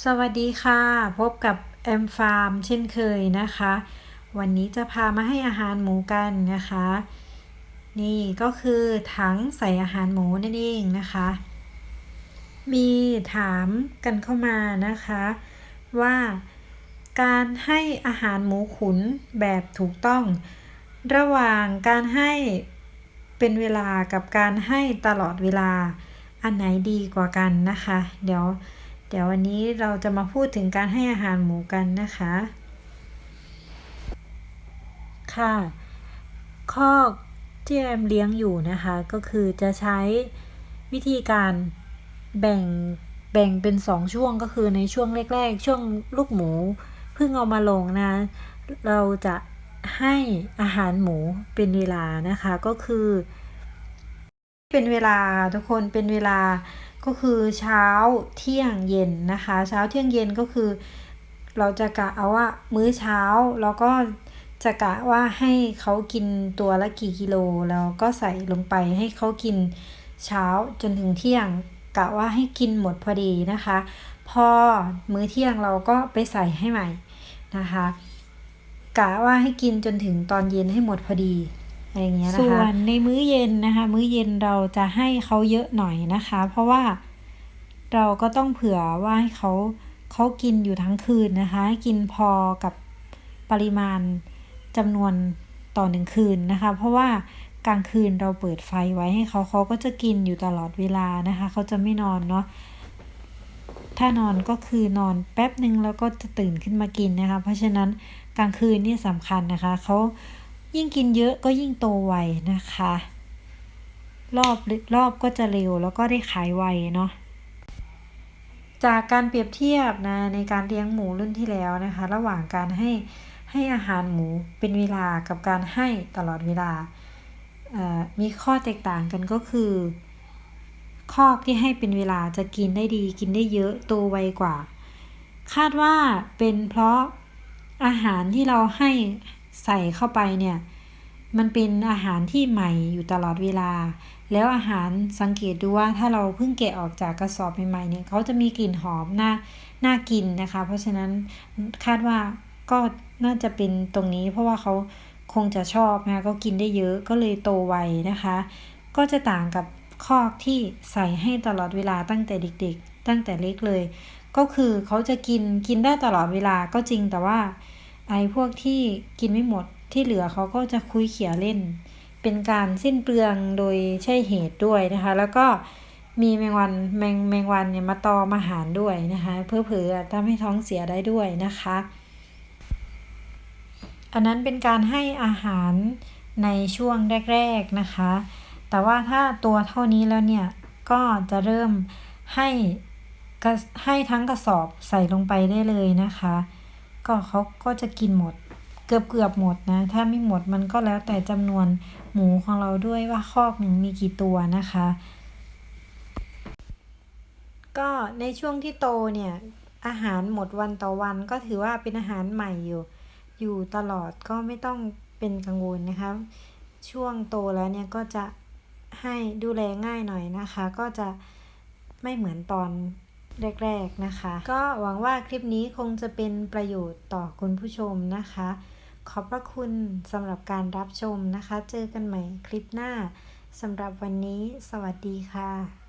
สวัสดีค่ะ พบกับแอมฟาร์มเช่นเคยนะคะ วันนี้จะพามาให้อาหารหมูกันนะคะ นี่ก็คือถังใส่อาหารหมูนั่นเองนะคะ มีถามกันเข้ามานะคะ ว่าการให้อาหารหมูขุนแบบถูกต้อง ระหว่างการให้เป็นเวลากับการให้ตลอดเวลาอันไหนดีกว่ากันนะคะ เดี๋ยว เดี๋ยววันนี้เราจะมาพูดถึงการให้อาหารหมูกันนะคะ ค่ะข้อที่แอมเลี้ยงอยู่นะคะ ก็คือจะใช้วิธีการแบ่งแบ่งเป็นสองช่วงก็คือในช่วงแรก ๆ ช่วงลูกหมูเพิ่งเอามาลงนะ เราจะให้อาหารหมูเป็นเวลานะคะก็คือ เป็นเวลาทุกคนเป็นเวลา ก็คือเช้าเที่ยงเย็นนะคะ เช้าเที่ยงเย็นก็คือ เราจะกะเอาว่ามื้อเช้าแล้วก็จะกะว่าให้เขากินตัวละกี่กิโลแล้วก็ใส่ลงไปให้เขากินเช้าจนถึงเที่ยงกะว่าให้กินหมดพอดีนะคะ พอมื้อเที่ยงเราก็ไปใส่ให้ใหม่นะคะกะว่าให้กินจนถึงตอนเย็นให้หมดพอดี อะไรเงี้ยนะคะส่วนในมื้อเย็นนะคะ มื้อเย็นเราจะให้เขาเยอะหน่อยนะคะ เพราะว่าเราก็ต้องเผื่อว่าให้เขาเขากินอยู่ทั้งคืนนะคะให้กินพอกับปริมาณจำนวนต่อหนึ่งคืนนะคะ เพราะว่ากลางคืนเราเปิดไฟไว้ให้เขาเขาก็จะกินอยู่ตลอดเวลานะคะ เขาจะไม่นอนเนาะถ้านอนก็คือนอนแป๊บหนึ่งแล้วก็จะตื่นขึ้นมากินนะคะ เพราะฉะนั้นกลางคืนนี่สำคัญนะคะเขา ยิ่งกินเยอะก็ยิ่งโตไวนะคะ รอบรอบก็จะเร็วแล้วก็ได้ขายไวเนาะจากการเปรียบเทียบนะในการเลี้ยงหมูรุ่นที่แล้วนะคะ ระหว่างการให้ให้อาหารหมูเป็นเวลากับการให้ตลอดเวลา มีข้อแตกต่างกันก็คือ คอกที่ให้เป็นเวลาจะกินได้ดี กินได้เยอะโตไวกว่า คาดว่าเป็นเพราะอาหารที่เราให้ ใส่เข้าไปเนี่ย มันเป็นอาหารที่ใหม่อยู่ตลอดเวลา แล้วอาหารสังเกตดูว่าถ้าเราเพิ่งแกะออกจากกระสอบใหม่ๆเนี่ยเขาจะมีกลิ่นหอมน่าน่ากินนะคะ เพราะฉะนั้นคาดว่าก็น่าจะเป็นตรงนี้ เพราะว่าเขาคงจะชอบนะคะก็กินได้เยอะก็เลยโตไวนะคะ ก็จะต่างกับคอกที่ใส่ให้ตลอดเวลาตั้งแต่เด็ก ๆ ตั้งแต่เล็กเลย ก็คือเขาจะกินกินได้ตลอดเวลาก็จริงแต่ว่า ไอ้พวกที่กินไม่หมดที่เหลือเขาก็จะคุยเขี่ยเล่น เป็นการสิ้นเปลืองโดยใช่เหตุด้วยนะคะ แล้วก็มีแมงวันแมงแมงวันเนี่ยมาตอมาหารด้วยนะคะ เพื่อเผื่อทำให้ท้องเสียได้ด้วยนะคะ อันนั้นเป็นการให้อาหารในช่วงแรก ๆนะคะ แต่ว่าถ้าตัวเท่านี้แล้วเนี่ยก็จะเริ่มให้ให้ทั้งกระสอบใส่ลงไปได้เลยนะคะ ก็เขาก็จะกินหมด เกือบเกือบหมดนะ ถ้าไม่หมดมันก็แล้วแต่จำนวนหมูของเราด้วยว่าคอกหนึ่งมีกี่ตัวนะคะ ก็ในช่วงที่โตเนี่ย อาหารหมดวันต่อวันก็ถือว่าเป็นอาหารใหม่อยู่ อยู่ตลอดก็ไม่ต้องเป็นกังวลนะคะ ช่วงโตแล้วเนี่ยก็จะให้ดูแลง่ายหน่อยนะคะ ก็จะไม่เหมือนตอน แรก ๆ นะคะ ก็หวังว่าคลิปนี้คงจะเป็นประโยชน์ต่อคุณผู้ชมนะคะ ขอบพระคุณสำหรับการรับชมนะคะ เจอกันใหม่คลิปหน้าสำหรับวันนี้ สวัสดีค่ะ